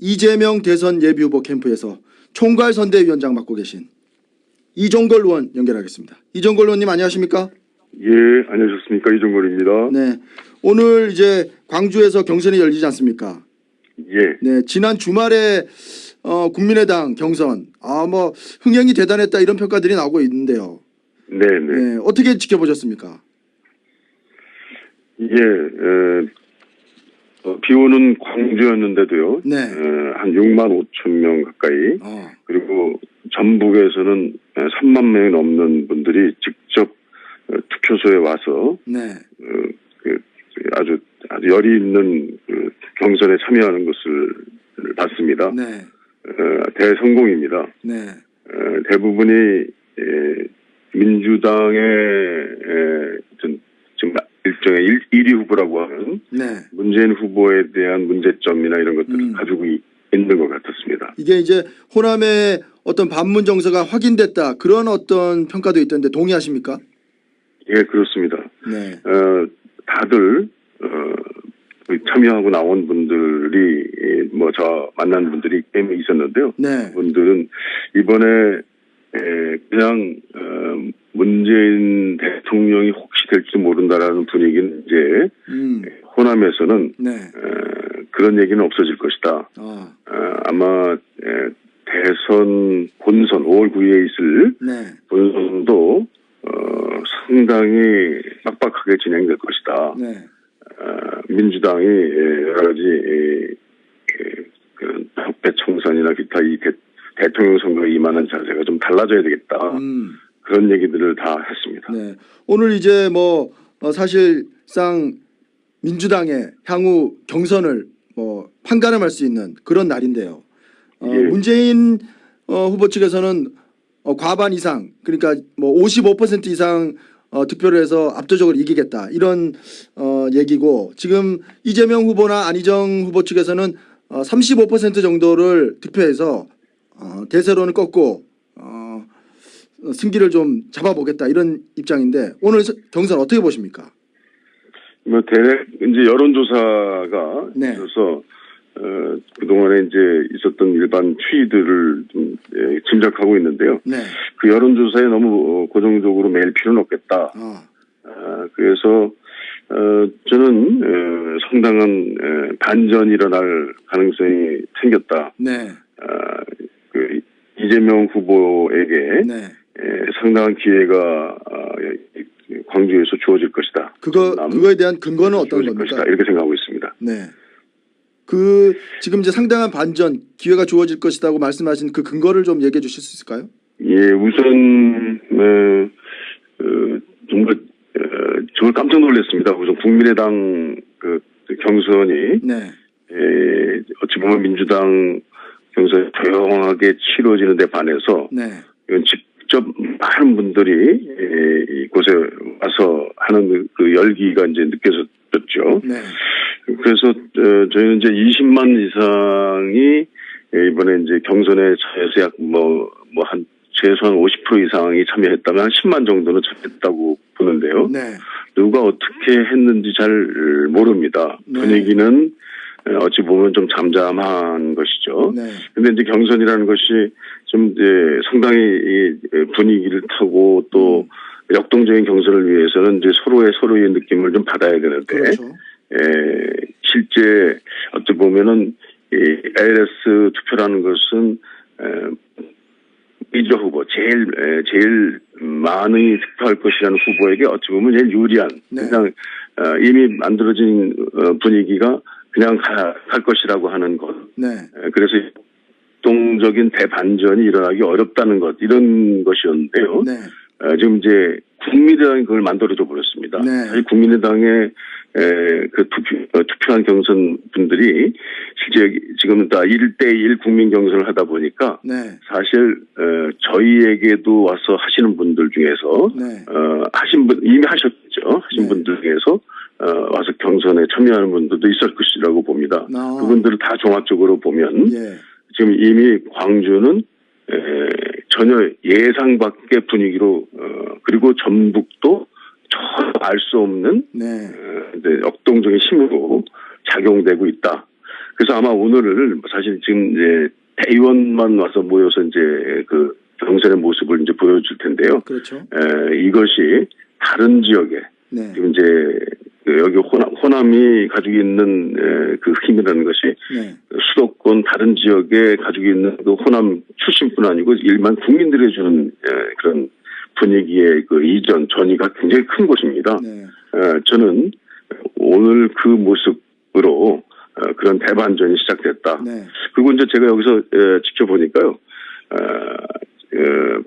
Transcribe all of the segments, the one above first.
이재명 대선 예비후보 캠프에서 총괄 선대위원장 맡고 계신 이종걸 의원 연결하겠습니다. 이종걸 의원님 안녕하십니까? 예, 안녕하셨습니까. 이종걸입니다. 네. 오늘 이제 광주에서 경선이 열리지 않습니까? 예, 네. 지난 주말에 어, 국민의당 경선 아 뭐 흥행이 대단했다 이런 평가들이 나오고 있는데요. 네, 네. 네. 어떻게 지켜보셨습니까? 예, 에, 어, 비 오는 광주였는데도요. 네. 에, 한 6만 5천 명 가까이 어. 그리고 전북에서는 에, 3만 명이 넘는 분들이 직접 어, 투표소에 와서 네. 어, 그, 그 아주 아주 열이 있는 그 경선에 참여하는 것을 봤습니다. 네. 어, 대성공입니다. 네. 어, 대부분이 에, 민주당의 에, 일종의 일, 1위 후보라고 하는 네. 문재인 후보에 대한 문제점이나 이런 것들을 음. 가지고 이- 있는 것 같았습니다. 이게 이제 호남의 어떤 반문 정서가 확인됐다 그런 어떤 평가도 있던데 동의하십니까? 예, 그렇습니다. 네. 어, 다들 어, 그 참여하고 나온 분들이 뭐 저 만난 분들이 꽤 있었는데요. 네. 분들은 이번에 에, 그냥 어, 문재인 대통령이 모른다라는 분위기는 이제 음. 호남에서는 네. 에, 그런 얘기는 없어질 것이다. 아. 어, 아마 에, 대선 본선 5월 9일에 있을 네. 본선도 어, 상당히 빡빡하게 진행될 것이다. 네. 어, 민주당이 에, 여러 가지 에, 그, 그런 적폐 청산이나 기타 이 대, 대통령 선거에 임하는 자세가 좀 달라져야 되겠다. 음. 그런 얘기들을 다 했습니다. 네. 오늘 이제 뭐 어, 사실상 민주당의 향후 경선을 뭐 판가름할 수 있는 그런 날인데요. 어, 예. 문재인 어, 후보 측에서는 어, 과반 이상 그러니까 뭐 55% 이상 어, 득표를 해서 압도적으로 이기겠다 이런 어, 얘기고 지금 이재명 후보나 안희정 후보 측에서는 어, 35% 정도를 득표해서 어, 대세론을 꺾고 승기를 좀 잡아보겠다 이런 입장인데 오늘 서- 경선 어떻게 보십니까? 뭐 대략 이제 여론조사가 네. 있어서 어, 그동안에 이제 있었던 일반 추이들을 좀 예, 짐작하고 있는데요. 네. 그 여론조사에 너무 어, 고정적으로 매일 필요는 없겠다. 아, 아, 그래서 어, 저는 어, 상당한 에, 반전이 일어날 가능성이 생겼다. 네. 아, 그 이재명 후보에게 네. 에, 상당한 기회가 아, 이- 이- 광주에서 주어질 것이다. 그거 남- 그거에 대한 근거는 어떤 겁니까? 것이다. 이렇게 생각하고 있습니다. 네. 그 지금 이제 상당한 반전 기회가 주어질 것이라고 말씀하신 그 근거를 좀 얘기해 주실 수 있을까요? 예, 우선 어, 어, 정말 어, 정말 깜짝 놀랐습니다. 우선 국민의당 그 경선이 네. 에, 어찌 보면 민주당 경선이 조용하게 치러지는 데 반해서 네. 이건 직접 많은 분들이 에, 이곳에 와서 하는 그- 그 열기가 이제 느껴졌죠. 네. 그래서 어, 저희는 이제 20만 이상이 에, 이번에 이제 경선에 참여해서 약 뭐 뭐 한 최소한 50% 이상이 참여했다면 한 10만 정도는 참여했다고 보는데요. 네. 누가 어떻게 했는지 잘 모릅니다. 네. 분위기는 에, 어찌 보면 좀 잠잠한 것이죠. 네. 근데 이제 경선이라는 것이 좀 이제 상당히 이 분위기를 타고 또 음. 역동적인 경선을 위해서는 이제 서로의 서로의 느낌을 좀 받아야 되는데 그렇죠. 에, 실제 어찌 보면은 이 ALS 투표라는 것은 에, 이저 후보 제일 에, 제일 많이 득표할 것이라는 후보에게 어찌 보면 제일 유리한 네. 그냥 어, 이미 만들어진 어, 분위기가 그냥 가, 갈 것이라고 하는 것. 네. 에, 그래서 동적인 대반전이 일어나기 어렵다는 것 이런 것이었는데요. 네. 어, 지금 이제 국민의당이 그걸 만들어줘 버렸습니다. 네. 사실 국민의당의 에, 그 투표, 어, 투표한 경선 분들이 실제 지금 다 1대1 국민 경선을 하다 보니까 네. 사실 어, 저희에게도 와서 하시는 분들 중에서 네. 어, 하신 분 이미 하셨죠. 하신 네. 분들 중에서 어, 경선에 참여하는 분들도 있을 것이라고 봅니다. 아. 그분들을 다 종합적으로 보면 예. 지금 이미 광주는 에, 전혀 예상 밖의 분위기로 어, 그리고 전북도 전혀 알 수 없는 네. 어, 이제 역동적인 힘으로 작용되고 있다. 그래서 아마 오늘을 사실 지금 이제 대의원만 와서 모여서 이제 그 경선의 모습을 이제 보여줄 텐데요. 그렇죠. 에, 이것이 다른 지역에 네. 지금 이제 그 여기 호남, 호남이 가지고 있는 에, 그 힘이라는 것이 네. 수도권 다른 지역에 가지고 있는 그 호남 출신뿐 아니고 일반 국민들이 주는 에, 그런 분위기의 그 이전 전이가 굉장히 큰 곳입니다. 네. 에, 저는 오늘 그 모습으로 어, 그런 대반전이 시작됐다. 네. 그리고 이제 제가 여기서 에, 지켜보니까요, 어, 그,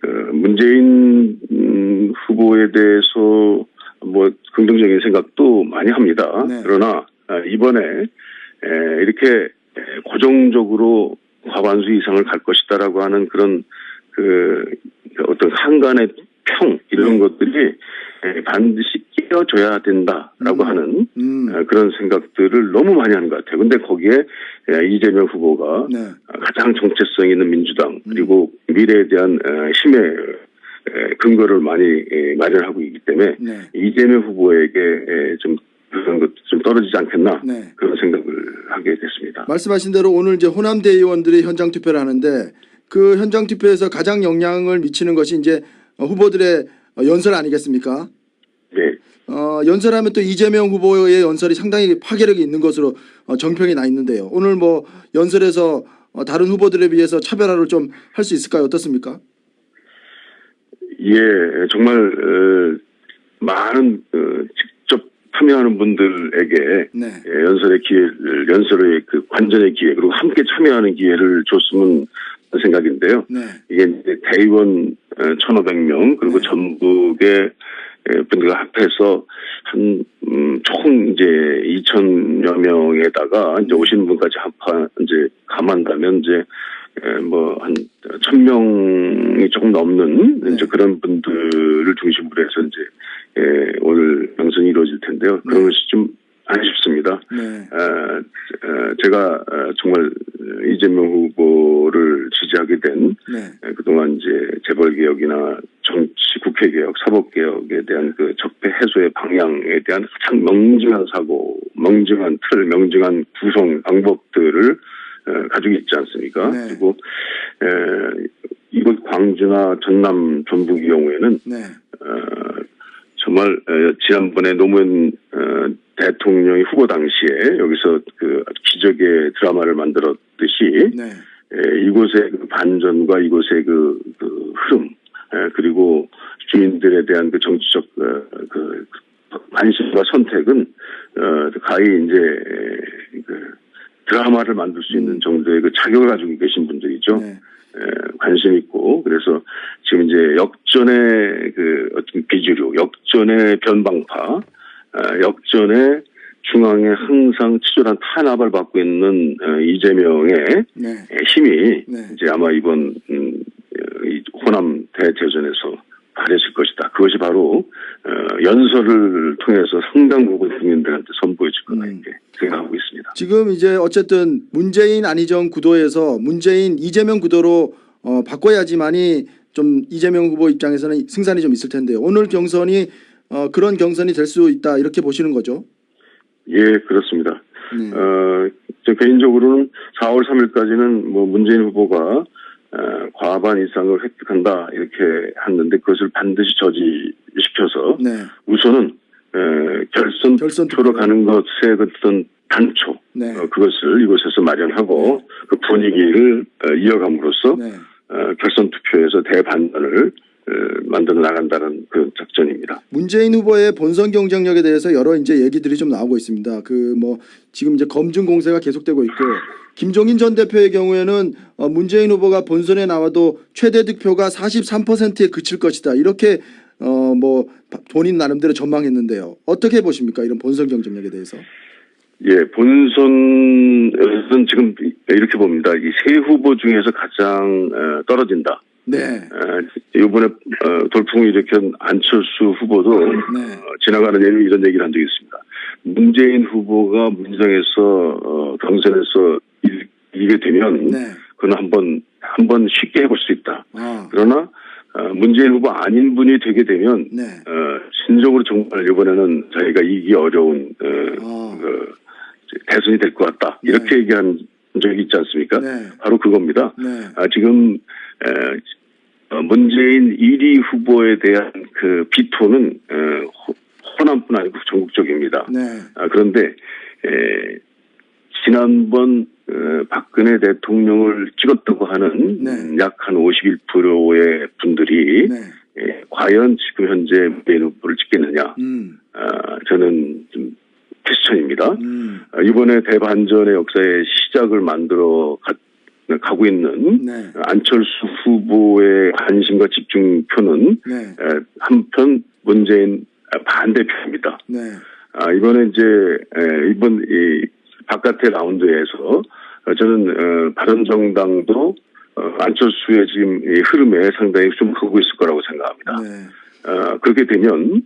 그 문재인 음, 후보에 대해서 뭐 긍정적인 생각도 많이 합니다. 네. 그러나 아, 이번에 에, 이렇게 에, 고정적으로 과반수 이상을 갈 것이다라고 하는 그런 그 어떤 한간의 평 이런 네. 것들이 에, 반드시 끼어줘야 된다라고 음. 하는 음. 어, 그런 생각들을 너무 많이 하는 것 같아요. 근데 거기에 에, 이재명 후보가 네. 가장 정체성 있는 민주당 그리고 미래에 대한 어, 힘의 에, 근거를 많이 에, 마련하고 있기 때문에 네. 이재명 후보에게 에, 좀 그런 것 좀 떨어지지 않겠나 네. 그런 생각을 하게 됐습니다. 말씀하신 대로 오늘 이제 호남 대의원들이 현장 투표를 하는데 그 현장 투표에서 가장 영향을 미치는 것이 이제 어, 후보들의 어, 연설 아니겠습니까? 네, 어, 연설하면 또 이재명 후보의 연설이 상당히 파괴력이 있는 것으로 어, 정평이 나 있는데요. 오늘 뭐 연설에서 어, 다른 후보들에 비해서 차별화를 좀 할 수 있을까요? 어떻습니까? 예, 정말 어, 많은 어, 직접 참여하는 분들에게 네. 예, 연설의 기회를 연설의 그 관전의 기회 그리고 함께 참여하는 기회를 줬으면 하는 생각인데요. 네. 이게 이제 대의원 1,500명 그리고 네. 전국의 에, 분들과 합해서 한, 음, 총 이제 2천여 명에다가 이제 네. 오시는 분까지 합하, 이제 감한다면 이제 에, 뭐한 1,000명이 조금 넘는 네. 이제 그런 분들을 중심으로 해서 이제 에, 오늘 경선이 이루어질 텐데요. 그런 네. 것이 좀 아쉽습니다. 네. 어, 어, 제가 어, 정말 이재명 후보를 지지하게 된 네. 에, 그동안 이제 재벌 개혁이나 정치 국회 개혁, 사법 개혁에 대한 그 적폐 해소의 방향에 대한 가장 명징한 사고, 명징한 틀, 명징한 구성 방법들을 어, 가지고 있지 않습니까? 네. 그리고 에, 이곳 광주나 전남, 전북의 경우에는 네. 어, 정말 어, 지난번에 노무현 어, 대통령이 후보 당시에 여기서 그 기적의 드라마를 만들었듯이 네. 에, 이곳의 그 반전과 이곳의 그, 그 흐름 에, 그리고 주민들에 대한 그 정치적 어, 그 관심과 선택은 어, 가히 이제 에, 그 드라마를 만들 수 있는 정도의 그 자격을 가지고 계신 분들이죠. 네. 에, 관심 있고 그래서 지금 이제 역전의 그 어떤 비주류, 역전의 변방파, 아, 역전의 중앙에 항상 치졸한 탄압을 받고 있는 어, 이재명의 네. 힘이 네. 이제 아마 이번 음, 어, 이 호남 대대전에서 발휘했을 것이다. 그것이 바로 어, 연설을 통해서 상당 부분 국민들한테 선보여질 거다 음. 이렇게 생각하고 있습니다. 지금 이제 어쨌든 문재인 안희정 구도에서 문재인 이재명 구도로 어, 바꿔야지만이 좀 이재명 후보 입장에서는 승산이 좀 있을 텐데요. 오늘 경선이 어, 그런 경선이 될 수 있다 이렇게 보시는 거죠. 예, 그렇습니다. 네. 어, 저 개인적으로는 4월 3일까지는 뭐 문재인 후보가 어, 과반 이상을 획득한다 이렇게 했는데 그것을 반드시 저지시켜서 네. 우선은 에, 결선 결선 투표로 투표. 가는 것의 어떤 단초 네. 어, 그것을 이곳에서 마련하고 그 분위기를 어, 이어감으로써 네. 어, 결선 투표에서 대반전을 어, 만들어 나간다는 그 작전입니다. 문재인 후보의 본선 경쟁력에 대해서 여러 이제 얘기들이 좀 나오고 있습니다. 그 뭐 지금 이제 검증 공세가 계속되고 있고 김종인 전 대표의 경우에는 어, 문재인 후보가 본선에 나와도 최대 득표가 43%에 그칠 것이다. 이렇게 어 뭐 본인 나름대로 전망했는데요. 어떻게 보십니까? 이런 본선 경쟁력에 대해서. 예, 본선은 지금 이렇게 봅니다. 이 세 후보 중에서 가장 어, 떨어진다. 네. 어, 이번에 어, 돌풍을 일으킨 안철수 후보도 네. 어, 지나가는 예로 이런 얘기를 한 적이 있습니다. 문재인 후보가 어, 경선에서 일- 이기게 되면 네. 그건 한번 한 번 쉽게 해볼 수 있다. 아. 그러나 어, 문재인 후보 아닌 분이 되게 되면 네. 어, 진정으로 정말 이번에는 저희가 이기 어려운 어, 아. 그 대선이 될 것 같다. 네. 이렇게 얘기한 적이 있지 않습니까? 네. 바로 그겁니다. 네. 아, 지금 에, 어, 문재인 1위 후보에 대한 그 비토는 어, 호- 호남뿐 아니고 전국적입니다. 네. 아, 그런데 에, 지난번 어, 박근혜 대통령을 찍었다고 하는 네. 약한 51%의 분들이 네. 에, 과연 지금 현재 문재인 후보를 찍겠느냐? 음. 아, 저는 좀 퀘스천입니다. 음. 아, 이번에 대반전의 역사의 시작을 만들어 가, 가고 있는 네. 안철수 후보의 관심과 집중표는 네. 에, 한편 문재인 반대표입니다. 네. 아, 이번에 이제 에, 이번 이 바깥의 라운드에서 어, 저는 어, 바른정당도 어, 안철수의 지금 이 흐름에 상당히 좀 크고 있을 거라고 생각합니다. 네. 어, 그렇게 되면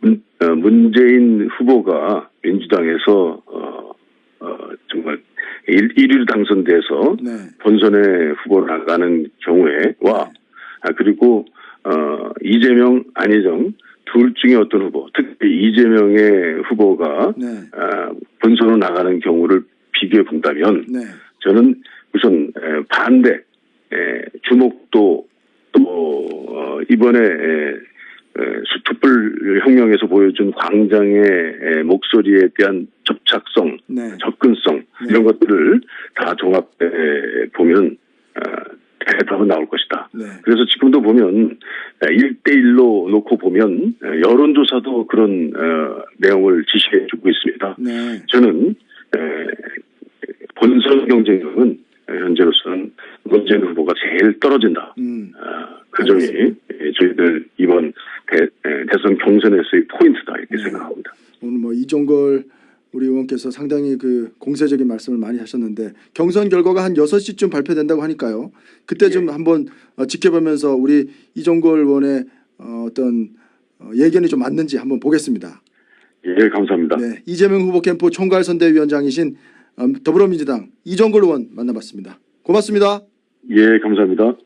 문, 어, 문재인 후보가 민주당에서 어, 어, 정말 1, 1위로 당선돼서 네. 본선에 후보로 나가는 경우에와 아, 그리고 어, 이재명 안희정 둘 중에 어떤 후보 특히 이재명의 후보가 네. 아, 본선으로 나가는 경우를 비교해 본다면 네. 저는 우선 에, 반대 에, 주목도 또 어, 이번에 수투불 혁명에서 보여준 광장의 에, 목소리에 대한 접착성, 네. 접근성 네. 이런 것들을 다 종합해 보면 어, 대답은 나올 것이다. 네. 그래서 지금도 보면 1대1로 놓고 보면 에, 여론조사도 그런 어, 내용을 지시해 주고 있습니다. 네. 저는 에, 본선 경쟁력은 현재로서는 문재인 후보가 제일 떨어진다. 음. 아, 그 점이 에, 저희들 이번 대, 에, 대선 경선에서의 포인트다 이렇게 네. 생각합니다. 오늘 뭐 이종걸 우리 의원께서 상당히 그 공세적인 말씀을 많이 하셨는데 경선 결과가 한 6시쯤 발표된다고 하니까요. 그때 좀 한번 어, 지켜보면서 우리 이종걸 의원의 어, 어떤 어, 예견이 좀 맞는지 한번 보겠습니다. 예, 감사합니다. 네, 이재명 후보 캠프 총괄 선대위원장이신 음, 더불어민주당 이종걸 의원 만나봤습니다. 고맙습니다. 예, 감사합니다.